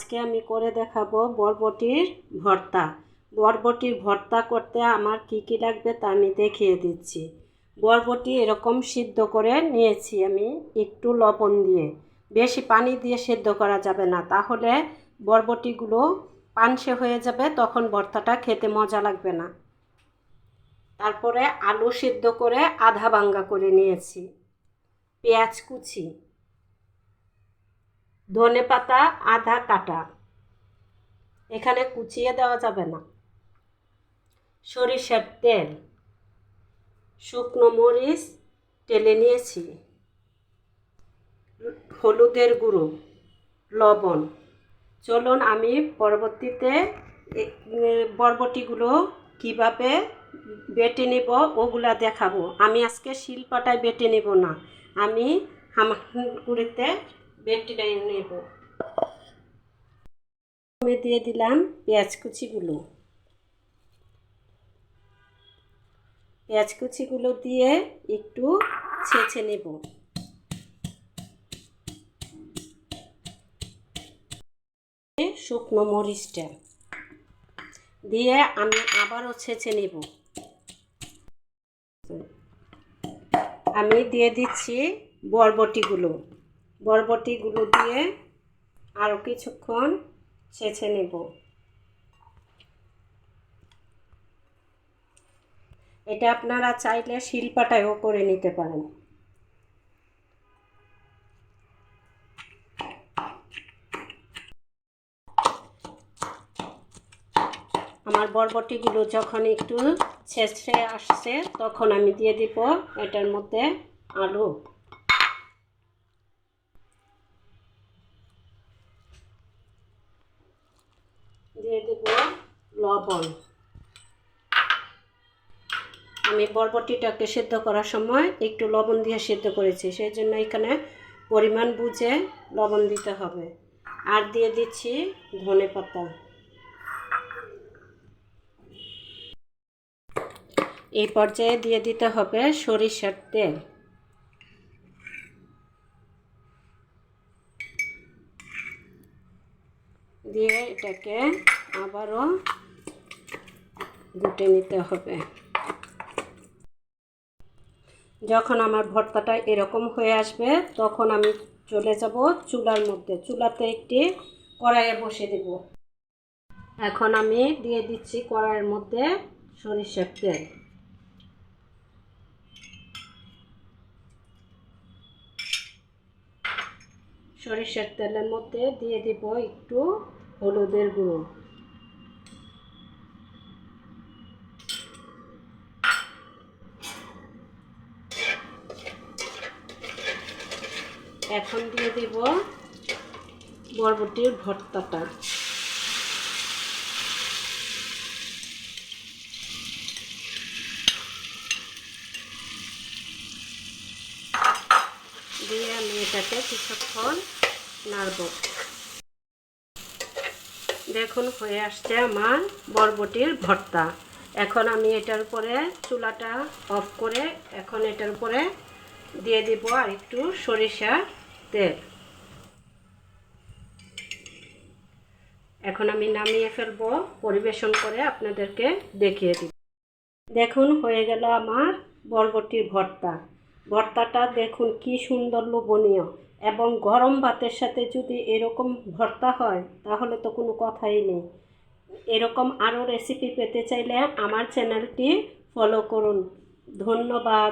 আজকে আমি করে দেখাবো বরবটির ভর্তা। বরবটির ভর্তা করতে আমার কি কি লাগবে তা আমি দেখিয়ে দিচ্ছি। বরবটি এরকম সিদ্ধ করে নিয়েছি আমি একটু লবণ দিয়ে। বেশি পানি দিয়ে সিদ্ধ করা যাবে না, তাহলে বরবটিগুলো পানসে হয়ে যাবে, তখন ভর্তাটা খেতে মজা লাগবে না। তারপরে আলু সিদ্ধ করে আধা ভাঙ্গা করে নিয়েছি। পেঁয়াজ কুচি। ধনে পাতা, আধা কাটা। এখানে কুচিয়ে দেওয়া যাবে না। সরিষার তেল, শুকনো মরিচ টেলে নিয়েছি। হলুদের গুঁড়ো, লবণ। চলুন আমি পরবর্তীতে বরবটিগুলো কীভাবে বেটে নেব ওগুলা দেখাবো। আমি আজকে শিলপাটায় বেটে নেব না। আমি হামাগুড়িতে বেটে নেব। আমি দিয়ে দিলাম পেঁয়াজ কুচিগুলো। পেঁয়াজ কুচিগুলো দিয়ে একটু ছেঁচে নেব। শুকনো মরিচটা দিয়ে আমি আবারও ছেঁচে নেব। আমি দিয়ে দিচ্ছি বরবটিগুলো। বরবটিগুলো দিয়ে আরও কিছুক্ষণ ছেঁচে নেব। এটা আপনারা চাইলে শিলপাটায়ও করে নিতে পারেন। আমার বরবটিগুলো যখন একটু ছেঁচড়ে আসছে, তখন আমি দিয়ে দিব এটার মধ্যে আলু দিয়ে লবণ। আমি বরবটিটাকে সেদ্ধ করার সময় একটু লবণ দিয়ে সেদ্ধ করেছি, সেই জন্য এখানে পরিমাণ বুঝে লবণ দিতে হবে। আর দিয়ে দিচ্ছি ধনে পাতা। এই পর্যায়ে দিয়ে দিতে হবে সরিষার তেল। দিয়ে এটাকে আবারও গুটে নিতে হবে। যখন আমার ভর্তাটা এরকম হয়ে আসবে, তখন আমি চলে যাব চুলার মধ্যে। চুলাতে একটি কড়াইয়ে বসে দেব। এখন আমি দিয়ে দিচ্ছি কড়াইয়ের মধ্যে সরিষার তেল। সরিষার তেলের মধ্যে দিয়ে দিব একটু হলুদের গুঁড়ো। এখন দিয়ে দিব বরবটির ভর্তাটা। দিয়ে আমি এটাকে কিছুক্ষণ নাড়ব। দেখুন, হয়ে আসছে আমার বরবটির ভর্তা। এখন আমি এটার উপরে চুলাটা অফ করে এখন এটার উপরে দিয়ে দিব আর একটু সরিষার তেল। এখন আমি নামিয়ে ফেলব, পরিবেশন করে আপনাদেরকে দেখিয়ে দিব। দেখুন, হয়ে গেল আমার বরবটির ভর্তা। ভর্তাটা দেখুন কি সুন্দর লোভনীয়। এবং গরম ভাতের সাথে যদি এরকম ভর্তা হয়, তাহলে তো কোনো কথাই নেই। এরকম আরও রেসিপি পেতে চাইলে আমার চ্যানেলটি ফলো করুন। ধন্যবাদ।